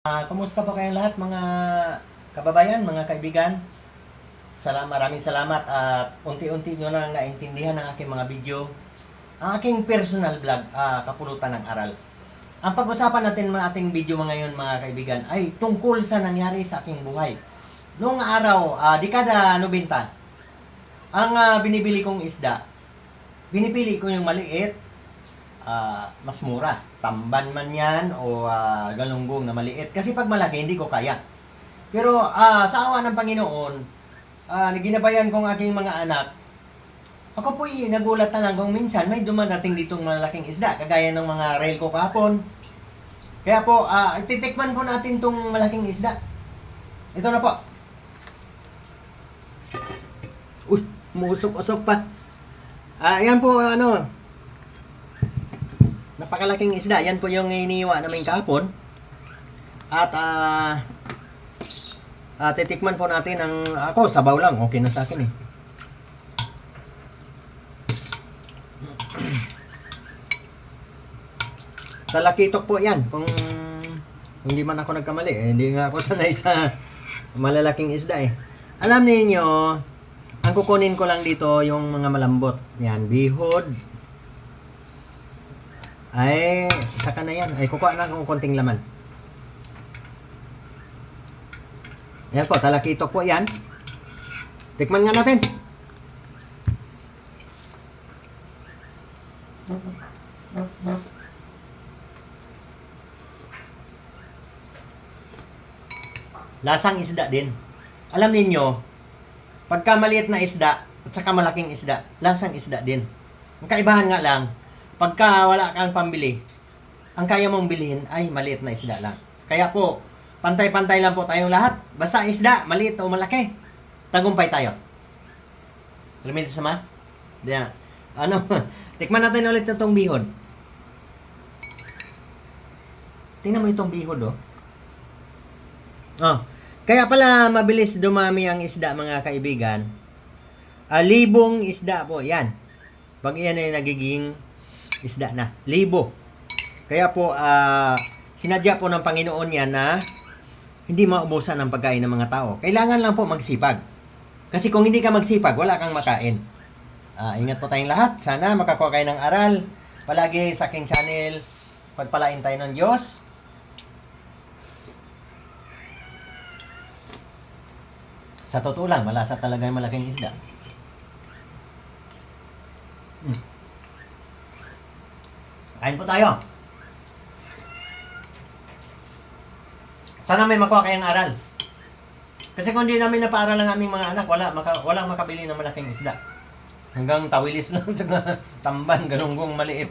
Ah, kumusta po kayong lahat mga kababayan, mga kaibigan? Salamat, maraming salamat at unti-unti nyo na naintindihan ang aking mga video. Ang aking personal vlog, ah, Kapulutan ng Aral. Ang pag-usapan natin mga ating video mga ngayon mga kaibigan ay tungkol sa nangyari sa aking buhay. Noong araw, ah, dekada 90, ang ah, binibili kong isda, binipili ko yung maliit, ah, mas mura. Tamban man yan o ah, galunggong na maliit. Kasi pag malaki, hindi ko kaya. Pero ah, sa awa ng Panginoon, ah, ginabayan kong aking mga anak, ako po nagulat na lang kung minsan may dumadating ditong malaking isda, kagaya ng mga rail ko kahapon. Kaya po, ah, ititikman po natin tong malaking isda. Ito na po. Uy, musok-usok pa. Ah, yan po, ano, napakalaking isda. Yan po yung iniwa namin kahapon. At, ah, ah, titikman po natin ang, ako, sabaw lang. Okay na sa akin eh. Talakitok po yan. Kung hindi man ako nagkamali, eh, hindi nga ako sanay sa malalaking isda eh. Alam niyo ang kukunin ko lang dito yung mga malambot. Yan, bihod. Ay, saka na yan. Ay, kukuha na akong konting laman. Yan po, talakitok po yan. Tikman nga natin. Lasang isda din. Alam ninyo, pagka maliit na isda at saka malaking isda, lasang isda din. Ang kaibahan nga lang, pagka wala kang pambili, ang kaya mong bilhin ay maliit na isda lang. Kaya po, pantay-pantay lang po tayong lahat. Basta isda, maliit o malaki. Tagumpay tayo. Alam mo sama? Diyan. Ano, tikman natin ulit itong bihod. Tingnan mo itong bihod, oh. Oh. Kaya pala mabilis dumami ang isda mga kaibigan. Ah, libong isda po, yan. Pag yan ay nagiging isda na. Libo. Kaya po, ah, sinadya po ng Panginoon yan na hindi maubusan ang pagkain ng mga tao. Kailangan lang po magsipag. Kasi kung hindi ka magsipag, wala kang makain. Ah, ingat po tayong lahat. Sana makakuha kayo ng aral. Palagi sa aking channel, pagpalain tayo ng Diyos. Sa totoo lang, malasa talaga yung malaking isda. Hmm. Kain po tayo. Sana may makuha kayong aral. Kasi kung hindi namin napaaral ang aming mga anak, wala, maka, walang makabili ng malaking isda. Hanggang tawilis lang sa tamban, galunggong maliit.